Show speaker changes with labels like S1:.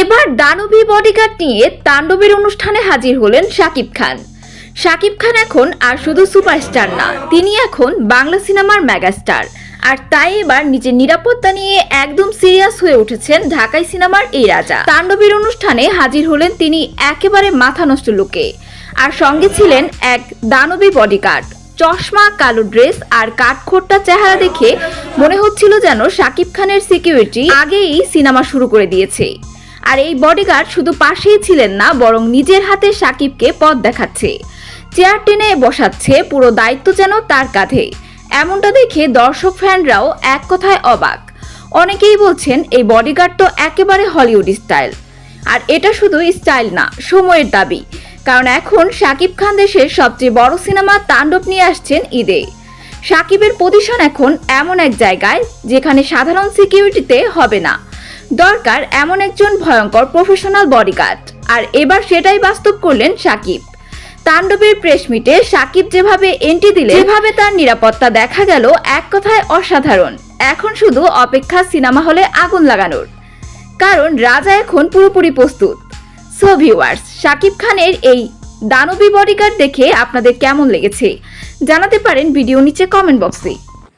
S1: এবার দানবী বডিগার্ড নিয়ে তাণ্ডবের অনুষ্ঠানে হাজির হলেন শাকিব খান। শাকিব খান এখন আর শুধু সুপারস্টার না, তিনি এখন বাংলা সিনেমার মেগাস্টার। আর তাই এবার নিজের নিরাপত্তা নিয়ে একদম সিরিয়াস হয়ে উঠেছেন ঢাকাই সিনেমার এই রাজা। তাণ্ডবের অনুষ্ঠানে হাজির হলেন তিনি একেবারে মাথা নষ্ট লোকে। আর সঙ্গে ছিলেন এক দানবী বডিগার্ড চশমা, কালো ড্রেস আর কাঠখোট্টা চেহারা দেখে মনে হচ্ছিল যেন শাকিব খানের সিকিউরিটি আগেই সিনেমা শুরু করে দিয়েছে। আর এই বডিগার্ড শুধু পাশেই ছিলেন না, বরং নিজের হাতে সাকিবকে পথ দেখাচ্ছে। চেয়ার টেনে বসাচ্ছে, পুরো দায়িত্ব যেন তার কাঁধে। এমনটা দেখে দর্শক ফ্যানরাও এক কথায় অবাক। অনেকেই বলছেন, এই বডিগার্ড তো একেবারে হলিউড স্টাইল আর এটা শুধু স্টাইল না, সময়ের দাবি। কারণ এখন শাকিব খান দেশের সবচেয়ে বড় সিনেমা তাণ্ডব নিয়ে আসছেন ঈদে। সাকিবের পজিশন এখন এমন এক জায়গায়, যেখানে সাধারণ সিকিউরিটিতে হবে না। দরকার এমন একজন ভয়ঙ্কর প্রফেশনাল বডিগার্ড আর এবার সেটাই বাস্তব করলেন সাকিব। তাণ্ডবের প্রেস মিটে সাকিব যেভাবে এন্ট্রি দিলে যেভাবে তার নিরাপত্তা দেখা গেল, এক কথায় অসাধারণ। এখন শুধু অপেক্ষা সিনেমা হলে আগুন লাগানোর। কারণ রাজা এখন পুরোপুরি প্রস্তুত। সো ভিউয়ার্স শাকিব খানের এই দানবী বডিগার্ড দেখে আপনাদের কেমন লেগেছে? জানাতে পারেন ভিডিও নিচে কমেন্ট বক্সে